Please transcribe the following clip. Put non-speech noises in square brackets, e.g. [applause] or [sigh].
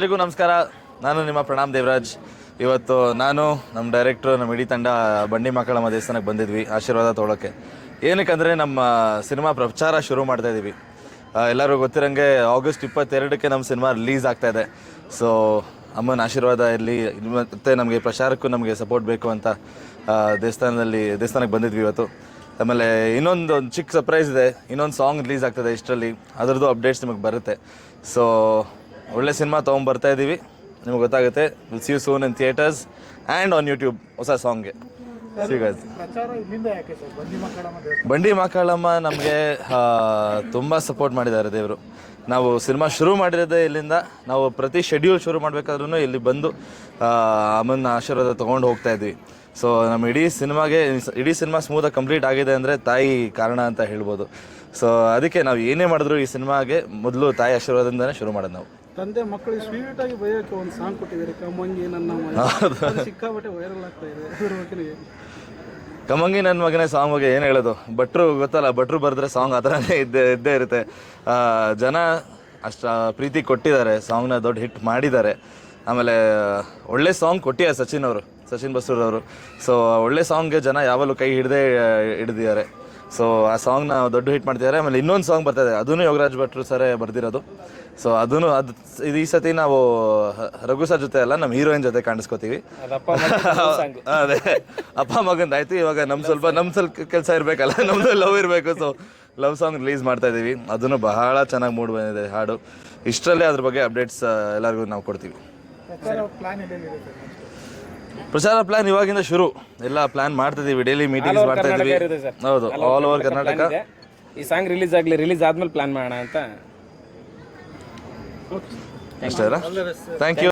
ಎಲ್ರಿಗೂ ನಮಸ್ಕಾರ. ನಾನು ನಿಮ್ಮ ಪ್ರಣಾಮ್ ದೇವರಾಜ್. ಇವತ್ತು ನಾನು ನಮ್ಮ ಡೈರೆಕ್ಟ್ರು ನಮ್ಮ ಇಡೀ ತಂಡ ಬಂಡಿ ಮಕ್ಕಳಮ್ಮ ದೇವಸ್ಥಾನಕ್ಕೆ ಬಂದಿದ್ವಿ, ಆಶೀರ್ವಾದ ತೊಗೊಳಕ್ಕೆ. ಏನಕ್ಕಂದರೆ ನಮ್ಮ ಸಿನಿಮಾ ಪ್ರಚಾರ ಶುರು ಮಾಡ್ತಾ ಇದ್ದೀವಿ ಎಲ್ಲರೂ ಗೊತ್ತಿರಂಗೆ ಆಗಸ್ಟ್ ಇಪ್ಪತ್ತೆರಡಕ್ಕೆ ನಮ್ಮ ಸಿನಿಮಾ ರಿಲೀಸ್ ಆಗ್ತಾ ಇದೆ. ಸೊ ಅಮ್ಮನ ಆಶೀರ್ವಾದ ಇರಲಿ, ಮತ್ತು ನಮಗೆ ಪ್ರಚಾರಕ್ಕೂ ನಮಗೆ ಸಪೋರ್ಟ್ ಬೇಕು ಅಂತ ದೇವಸ್ಥಾನದಲ್ಲಿ, ದೇವಸ್ಥಾನಕ್ಕೆ ಬಂದಿದ್ವಿ ಇವತ್ತು. ಆಮೇಲೆ ಇನ್ನೊಂದು ಒಂದು ಚಿಕ್ಕ ಸರ್ಪ್ರೈಸ್ ಇದೆ. ಇನ್ನೊಂದು ಸಾಂಗ್ ರಿಲೀಸ್ ಆಗ್ತದೆ ಇಷ್ಟರಲ್ಲಿ. ಅದರದ್ದು ಅಪ್ಡೇಟ್ಸ್ ನಿಮಗೆ ಬರುತ್ತೆ. ಸೊ ಒಳ್ಳೆ ಸಿನಿಮಾ ತೊಗೊಂಬರ್ತಾ ಇದ್ದೀವಿ ನಿಮ್ಗೆ ಗೊತ್ತಾಗುತ್ತೆ. Will see you soon in theatres and on YouTube ಹೊಸ ಸಾಂಗ್ಗೆ ಸಿಗೋದು ಬಂಡಿ ಮಕ್ಕಳಮ್ಮ ನಮಗೆ ತುಂಬ ಸಪೋರ್ಟ್ ಮಾಡಿದ್ದಾರೆ ದೇವರು. ನಾವು ಸಿನಿಮಾ ಶುರು ಮಾಡಿರೋದೇ ಇಲ್ಲಿಂದ. ನಾವು ಪ್ರತಿ ಶೆಡ್ಯೂಲ್ ಶುರು ಮಾಡಬೇಕಾದ್ರೂ ಇಲ್ಲಿ ಬಂದು ಅಮ್ಮನ ಆಶೀರ್ವಾದ ತೊಗೊಂಡು ಹೋಗ್ತಾ ಇದ್ವಿ. ಸೊ ನಮ್ಮ ಇಡೀ ಸಿನಿಮಾಗೆ ಇಡೀ ಸಿನಿಮಾ ಸ್ಮೂತಾಗಿ ಕಂಪ್ಲೀಟ್ ಆಗಿದೆ ಅಂದರೆ ತಾಯಿ ಕಾರಣ ಅಂತ ಹೇಳ್ಬೋದು. ಸೊ ಅದಕ್ಕೆ ನಾವು ಏನೇ ಮಾಡಿದ್ರು ಈ ಸಿನಿಮಾಗೆ ಮೊದಲು ತಾಯಿ ಆಶೀರ್ವಾದದಿಂದಲೇ ಶುರು ಮಾಡೋದು ನಾವು. ತಂದೆ ಮಕ್ಕಳಿಗೆ ಸ್ವೀಟ್ ಆಗಿ ಬೈಯೋಕೆ ಒಂದು ಸಾಂಗ್ ಕೊಟ್ಟಿದ್ದಾರೆ ಕಮಂಗಿ ನನ್ನ ಮಗ. ಸಿಕ್ಕಾಪಟ್ಟೆ ವೈರಲ್ ಆಗ್ತಾ ಇದೆ. ಅದ್ರ ಬಗ್ಗೆ ಕಮಂಗಿ ನನ್ನ ಮಗನೇ ಸಾಂಗ್ ಬಗ್ಗೆ ಏನು ಹೇಳೋದು? ಭಟ್ರು ಗೊತ್ತಲ್ಲ ಭಟ್ರು ಬರೆದ್ರೆ ಸಾಂಗ್ ಆ ಥರನೇ ಇದ್ದೇ ಇದ್ದೇ ಇರುತ್ತೆ. ಜನ ಅಷ್ಟ ಪ್ರೀತಿ ಕೊಟ್ಟಿದ್ದಾರೆ ಸಾಂಗ್ನ ದೊಡ್ಡ ಹಿಟ್ ಮಾಡಿದ್ದಾರೆ. ಆಮೇಲೆ ಒಳ್ಳೆ ಸಾಂಗ್ ಕೊಟ್ಟಿದ್ದಾರೆ ಸಚಿನ್ ಅವರು ಸಚಿನ್ ಬಸೂರ್ ಅವರು ಸೊ ಒಳ್ಳೆ ಸಾಂಗ್ಗೆ ಜನ ಯಾವಾಗಲೂ ಕೈ ಹಿಡ್ದೇ ಹಿಡಿದಿದ್ದಾರೆ. ಸೊ ಆ ಸಾಂಗ್ನ ದೊಡ್ಡ ಹಿಟ್ ಮಾಡ್ತಿದ್ದಾರೆ ಆಮೇಲೆ ಇನ್ನೊಂದು ಸಾಂಗ್ ಬರ್ತಾಯಿದೆ ಅದೂ ಯೋಗರಾಜ್ ಭಟ್ರು ಸರೇ ಬರ್ದಿರೋದು. ಸೊ ಅದೂ ಅದು ಇದು ಈ ಸತಿ ನಾವು ರಘು ಸರ್ ಜೊತೆ ಅಲ್ಲ ನಮ್ಮ ಹೀರೋಯಿನ್ ಜೊತೆ ಕಾಣಿಸ್ಕೋತೀವಿ. [laughs] ಅದೇ ಅಪ್ಪ ಮಗಂದು ಆಯ್ತು. ಇವಾಗ ನಮ್ ಸ್ವಲ್ಪ ನಮ್ಮ ಸ್ವಲ್ಪ ಕೆಲಸ ಇರಬೇಕಲ್ಲ ನಮ್ಮದು ಲವ್ ಇರಬೇಕು. ಸೊ ಲವ್ ಸಾಂಗ್ ರಿಲೀಸ್ ಮಾಡ್ತಾ ಇದೀವಿ. ಅದನ್ನು ಬಹಳ ಚೆನ್ನಾಗಿ ಮೂಡ್ ಬಂದಿದೆ ಹಾಡು. ಇಷ್ಟರಲ್ಲೇ ಅದ್ರ ಬಗ್ಗೆ ಅಪ್ಡೇಟ್ಸ್ ಎಲ್ಲರಿಗೂ ನಾವು ಕೊಡ್ತೀವಿ. ಪ್ರಚಾರ ಪ್ಲಾನ್ ಇವಾಗಿಂದ ಶುರು. ಎಲ್ಲ ಪ್ಲಾನ್ ಮಾಡ್ತಿದೀವಿ ಡೈಲಿ ಮೀಟಿಂಗ್ಸ್ ಮಾಡ್ತಾ ಇದೀವಿ ಹೌದು ಆಲ್ ಓವರ್ ಕರ್ನಾಟಕ ಈ ಸಾಂಗ್ ರಿಲೀಸ್ ಆಗಲಿ ರಿಲೀಸ್ ಆದ್ಮೇಲೆ ಪ್ಲಾನ್ ಮಾಡೋಣ ಅಂತ. ಅಷ್ಟೇ ಥ್ಯಾಂಕ್ ಯು